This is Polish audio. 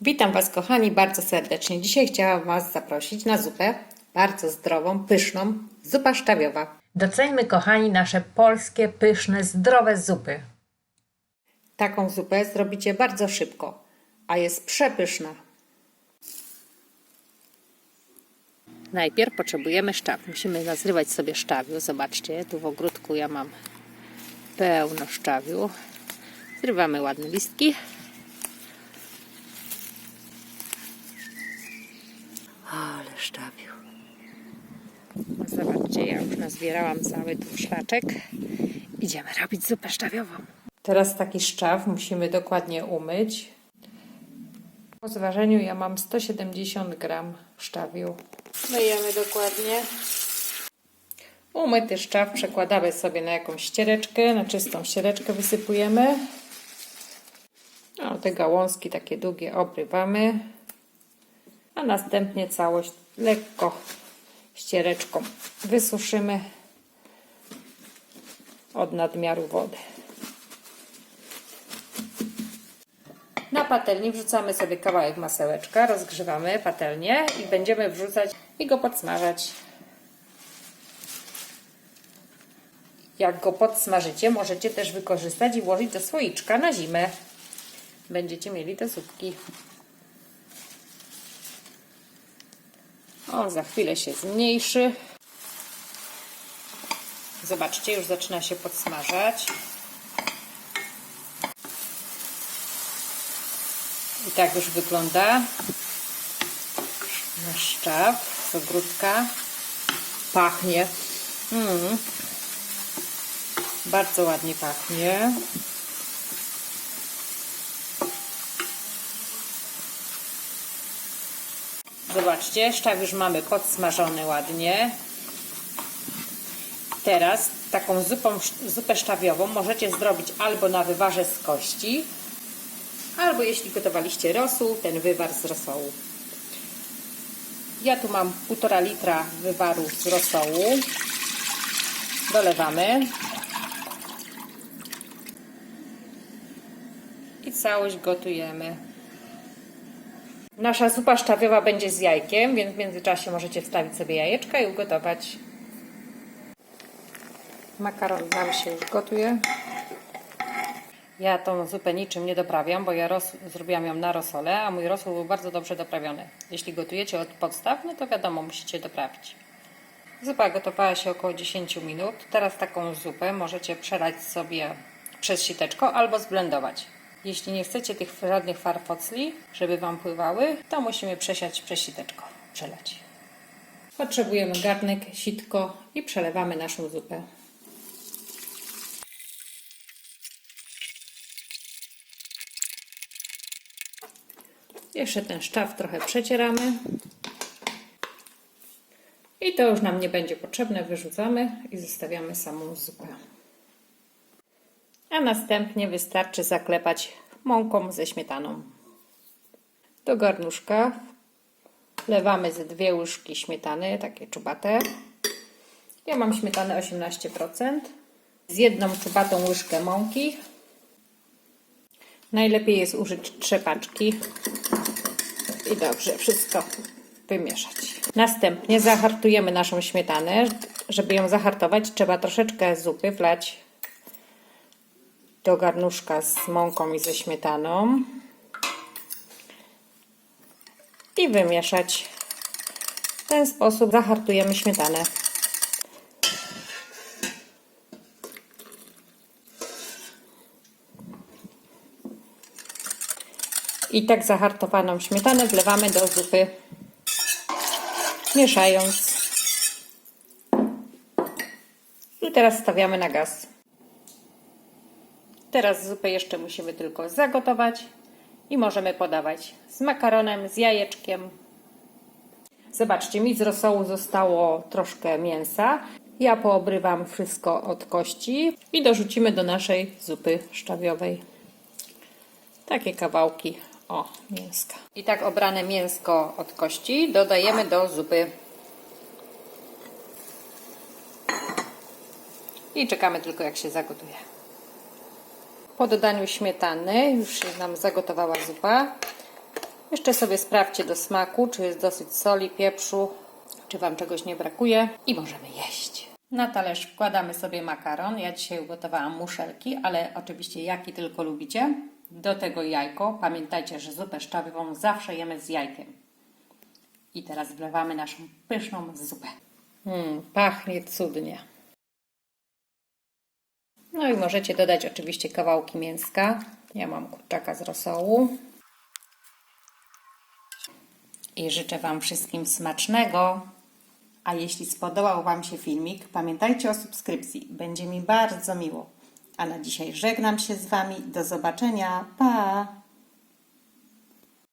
Witam Was, kochani, bardzo serdecznie. Dzisiaj chciałam Was zaprosić na zupę bardzo zdrową, pyszną, zupa szczawiowa. Doceńmy, kochani, nasze polskie, pyszne, zdrowe zupy. Taką zupę zrobicie bardzo szybko, a jest przepyszna. Najpierw potrzebujemy szczaw. Musimy nazrywać sobie szczawiu. Zobaczcie, tu w ogródku ja mam pełno szczawiu. Zrywamy ładne listki. Ale szczawiu. Zobaczcie, ja już nazbierałam cały tu szlaczek. Idziemy robić zupę szczawiową. Teraz taki szczaw musimy dokładnie umyć. Po zważeniu ja mam 170 gram szczawiu. Myjemy dokładnie. Umyty szczaw przekładamy sobie na jakąś ściereczkę, na czystą ściereczkę wysypujemy. O, te gałązki takie długie obrywamy. A następnie całość lekko ściereczką wysuszymy od nadmiaru wody. Na patelni wrzucamy sobie kawałek masełeczka, rozgrzewamy patelnię i będziemy wrzucać i go podsmażać. Jak go podsmażycie, możecie też wykorzystać i włożyć do słoiczka na zimę. Będziecie mieli te zupki. On za chwilę się zmniejszy. Zobaczcie, już zaczyna się podsmażać. I tak już wygląda nasz szczaw z ogródka. Pachnie. Mm. Bardzo ładnie pachnie. Zobaczcie, szczaw już mamy podsmażony ładnie. Teraz taką zupą, zupę szczawiową możecie zrobić albo na wywarze z kości, albo jeśli gotowaliście rosół, ten wywar z rosołu. Ja tu mam 1,5 litra wywaru z rosołu. Dolewamy. I całość gotujemy. Nasza zupa szczawiowa będzie z jajkiem, więc w międzyczasie możecie wstawić sobie jajeczka i ugotować. Makaron nam się już gotuje. Ja tą zupę niczym nie doprawiam, bo ja zrobiłam ją na rosole, a mój rosół był bardzo dobrze doprawiony. Jeśli gotujecie od podstaw, no to wiadomo, musicie doprawić. Zupa gotowała się około 10 minut. Teraz taką zupę możecie przelać sobie przez siteczko albo zblendować. Jeśli nie chcecie tych żadnych farfocli, żeby Wam pływały, to musimy przesiać przez siteczko, przelać. Potrzebujemy garnek, sitko i przelewamy naszą zupę. Jeszcze ten szczaw trochę przecieramy. I to już nam nie będzie potrzebne, wyrzucamy i zostawiamy samą zupę. A następnie wystarczy zaklepać mąką ze śmietaną. Do garnuszka wlewamy ze dwie łyżki śmietany, takie czubate. Ja mam śmietanę 18%. Z jedną czubatą łyżkę mąki. Najlepiej jest użyć trzepaczki i dobrze wszystko wymieszać. Następnie zahartujemy naszą śmietanę. Żeby ją zahartować, trzeba troszeczkę zupy wlać do garnuszka z mąką i ze śmietaną i wymieszać. W ten sposób zahartujemy śmietanę. I tak zahartowaną śmietanę wlewamy do zupy, mieszając. I teraz stawiamy na gaz. Teraz zupę jeszcze musimy tylko zagotować i możemy podawać z makaronem, z jajeczkiem. Zobaczcie, mi z rosołu zostało troszkę mięsa. Ja poobrywam wszystko od kości i dorzucimy do naszej zupy szczawiowej. Takie kawałki o mięska. I tak obrane mięsko od kości dodajemy do zupy. I czekamy tylko jak się zagotuje. Po dodaniu śmietany już nam zagotowała zupa. Jeszcze sobie sprawdźcie do smaku, czy jest dosyć soli, pieprzu, czy Wam czegoś nie brakuje i możemy jeść. Na talerz wkładamy sobie makaron. Ja dzisiaj ugotowałam muszelki, ale oczywiście jaki tylko lubicie. Do tego jajko. Pamiętajcie, że zupę szczawiową zawsze jemy z jajkiem. I teraz wlewamy naszą pyszną zupę. Mm, pachnie cudnie. No i możecie dodać oczywiście kawałki mięska. Ja mam kurczaka z rosołu. I życzę Wam wszystkim smacznego. A jeśli spodobał Wam się filmik, pamiętajcie o subskrypcji. Będzie mi bardzo miło. A na dzisiaj żegnam się z Wami. Do zobaczenia. Pa!